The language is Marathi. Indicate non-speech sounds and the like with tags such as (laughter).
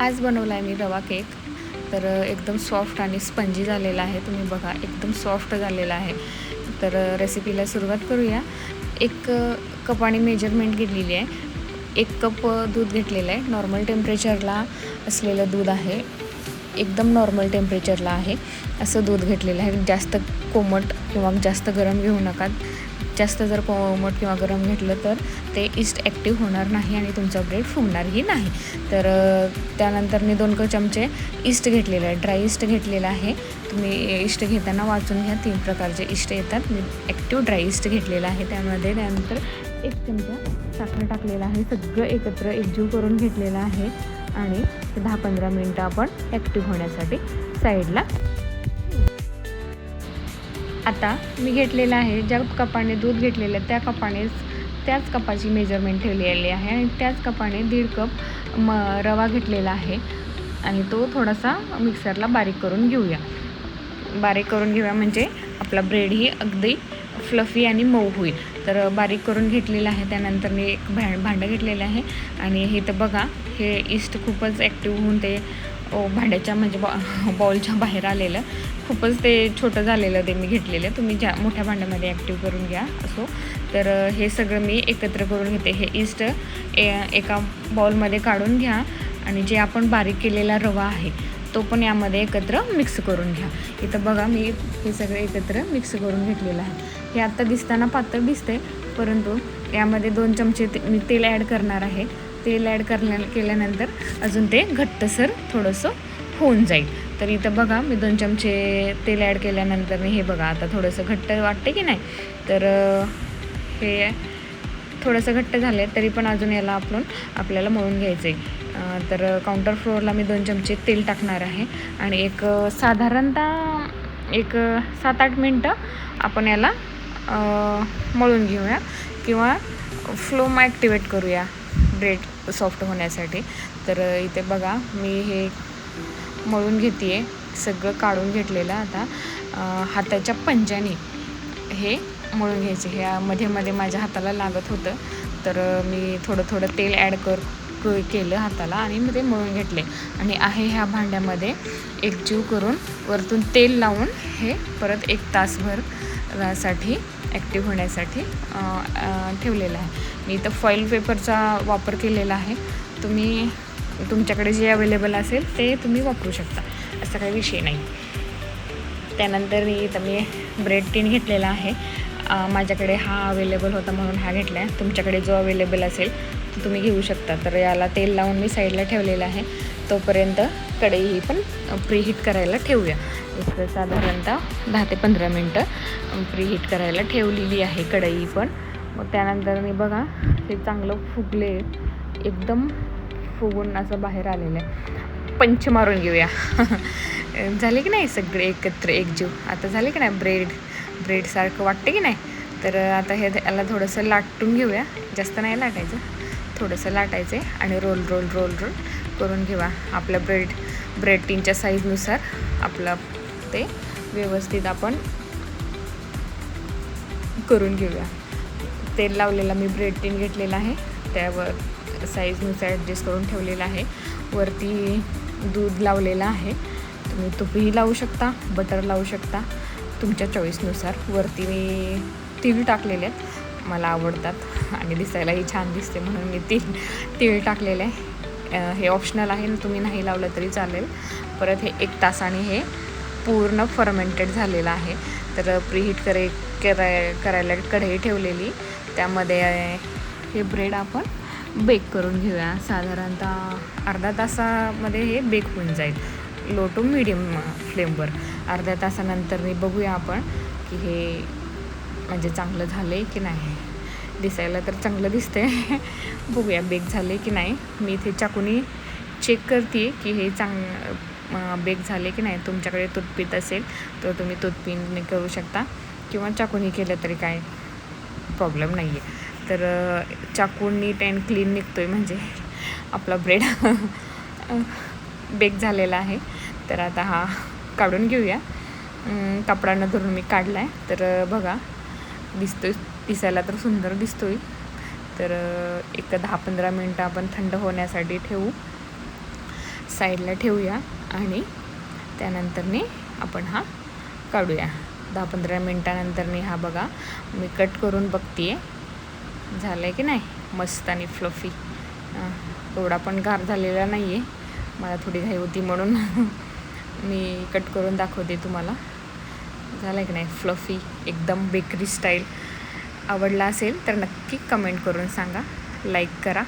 आज बनवला आहे मी रवा केक. तर एकदम सॉफ्ट आणि स्पंजी झालेला आहे. तुम्ही बघा एकदम सॉफ्ट झालेला आहे. तर रेसिपीला सुरुवात करूया. एक कपाने मेजरमेंट घेतलेली आहे. एक कप दूध घेतलेलं आहे. नॉर्मल टेम्परेचरला असलेलं दूध आहे. एकदम नॉर्मल टेम्परेचरला आहे. असं दूध घेतलेलं आहे. जास्त कोमट किंवा जास्त गरम घेऊ नका. जास्त जर कोमट किंवा गरम घेतलं तर ते इस्ट ॲक्टिव्ह होणार नाही आणि तुमचा ब्रेड फुगणारही नाही. तर त्यानंतर मी दोन क चमचे इस्ट घेतलेलं आहे. ड्राय इस्ट घेतलेलं आहे. तुम्ही इष्ट घेताना वाचून घ्या. तीन प्रकारचे इष्ट येतात. मी ॲक्टिव्ह ड्राय इस्ट घेतलेलं आहे. त्यामध्ये त्यानंतर एक चमचा साखर टाकलेला आहे. सगळं एकत्र एकजीव करून घेतलेलं आहे. आणि दहा पंधरा मिनटं आपण ॲक्टिव्ह होण्यासाठी साईडला आता मी घेतलेलं आहे ज्या कपाने दूध घेतलेलं आहे त्या कपानेच त्याच कपाची मेजरमेंट ठेवलेली आहे आणि त्याच कपाने दीड कप म रवा घेतलेला आहे. आणि तो थोडासा मिक्सरला बारीक करून घेऊया. बारीक करून घेऊया म्हणजे आपला ब्रेड ही अगदी फ्लफी आणि मऊ होईल. तर बारीक करून घेतलेलं आहे त्यानंतर मी एक भा भांडं घेतलेलं आहे. आणि हे तर बघा हे इस्ट खूपच ॲक्टिव्ह होऊन ते भांड्याच्या म्हणजे बॉ बॉलच्या बाहेर आलेलं. खूपच ते छोटं झालेलं ते मी घेतलेलं. तुम्ही ज्या मोठ्या भांड्यामध्ये ॲक्टिव्ह करून घ्या असो. तर हे सगळं मी एकत्र करून घेते. हे इस्ट ए एका बॉलमध्ये काढून घ्या. आणि जे आपण बारीक केलेला रवा आहे तो पण यामध्ये एकत्र मिक्स करून घ्या. इथं बघा मी हे सगळं एकत्र मिक्स करून घेतलेलं आहे. हे आत्ता दिसताना पातळ दिसते परंतु यामध्ये दोन चमचे ते मी तेल ॲड करणार आहे. तेल ॲड करण्या केल्यानंतर अजून ते घट्टसर थोडंसं होऊन जाईल. तर इथं बघा मी दोन चमचे तेल ॲड केल्यानंतर हे बघा आता थोडंसं घट्ट वाटते की नाही? तर हे थोडंसं घट्ट झालं आहे तरी पण अजून याला आपण आपल्याला मळून घ्यायचं आहे तर काउंटर फ्लोअरला मी दोन चमचे तेल टाकणार आहे. आणि एक साधारणतः एक सात आठ मिनटं आपण याला मळून घेऊया किंवा फ्लोम ॲक्टिवेट करूया. ब्रेड सॉफ्ट होण्यासाठी. तर इथे बघा मी हे मळून घेते आहे सगळं काढून घेतलेलं आता. हाताच्या पंजाने हे मळून घ्यायचे. हे मध्ये मध्ये माझ्या हाताला लागत होतं. तर मी थोडं थोडं तेल ॲड कर केलं हाताला आणि मग ते मळून घेतले. आणि आहे ह्या भांड्यामध्ये एकजीव करून वरतून तेल लावून हे परत एक तासभरसाठी ॲक्टिव्ह होण्यासाठी ठेवलेलं आहे. मी इथं फॉईल पेपरचा वापर केलेला आहे. तुम्ही तुमच्याकडे जे अवेलेबल असेल ते तुम्ही वापरू शकता. असा काही विषय नाही. त्यानंतर इथं मी ब्रेड टीन घेतलेला आहे. माझ्याकडे हा अवेलेबल होता म्हणून हा घेतला आहे तुमच्याकडे जो अवेलेबल असेल तो तुम्ही घेऊ शकता. तर याला तेल लावून मी साईडला ठेवलेलं आहे. तोपर्यंत कढई ही पण प्रीहीट करायला ठेवूया. एक साधारणतः दहा ते पंधरा मिनटं. प्रीहीट करायला ठेवलेली आहे कढई पण. मग त्यानंतर मी बघा हे चांगलं फुगले. एकदम फुगून असं बाहेर आलेलं आहे. पंच मारून घेऊया. झाले की नाही सगळे एकत्र एकजीव? आता झाले की नाही ब्रेड? ब्रेडसारखं वाटते की नाही? तर आता हे याला थोडंसं लाटून घेऊया. जास्त नाही लाटायचं. थोडंसं लाटायचं आहे आणि रोल रोल रोल रोल करून घेऊया आपल्या ब्रेड. ब्रेड टीनच्या साईजनुसार आपलं ते व्यवस्थित आपण करून घेऊया. तेल लावलेला मी ब्रेड टीन घेतलेला आहे. त्यावर साईजनुसार ॲडजस्ट करून ठेवलेला आहे. वरती दूध लावलेलं आहे. तुम्ही तुपही लावू शकता बटर लावू शकता. तुमच्या चॉईसनुसार वरती मी तीळ टाकलेले आहेत. मला आवडतात आणि दिसायलाही छान दिसते म्हणून मी तीळ तीळ टाकलेले आहे. हे ऑप्शनल आहे. तुम्ही नाही लावलं तरी चालेल. परत हे एक तासाने हे पूर्ण फर्मेंटेड झालेलं आहे. तर प्रीहीट करे कराय करायला कढई ठेवलेली. त्यामध्ये हे ब्रेड आपण बेक करून घेऊया. साधारणतः अर्धा तासामध्ये हे बेक होऊन जाईल. लो टू मिडियम फ्लेमवर. अर्ध्या तासानंतर मी बघूया आपण की हे म्हणजे चांगलं झालं आहे की नाही. दिसायला तर चांगलं दिसतंय. (laughs) बघूया बेक झाले की नाही. मी इथे चाकूनी चेक करते की हे चांग बेक झाले की नाही तुमच्याकडे तुटपीत असेल तर तुम्ही तुटपीने करू शकता. किंवा चाकूनी केलं तरी काय प्रॉब्लेम नाही आहे तर चाकून नीट अँड क्लीन निघतो आहे म्हणजे आपला ब्रेड (laughs) बेक झालेला आहे. तर आता हा काढून घेऊया. कपडानं धरून मी काढला आहे तर बघा दिसतोय दिसायला तर सुंदर दिसतोय. तर एक दहा पंधरा मिनटं आपण थंड होण्यासाठी ठेवू. साईडला ठेवूया. आणि त्यानंतरने आपण हा काढूया. दहा पंधरा मिनटानंतरने हा बघा. मी कट करून बघते आहे झालं आहे की नाही? मस्त आणि फ्लफी एवढा पण गार झालेला नाही आहे मला थोडी घाई होती म्हणून (laughs) मी कट करून दाखवते तुम्हाला. झालं आहे की नाही? फ्लफी एकदम बेकरी स्टाईल आवडला असेल तर नक्की कमेंट करून सांगा. लाईक करा.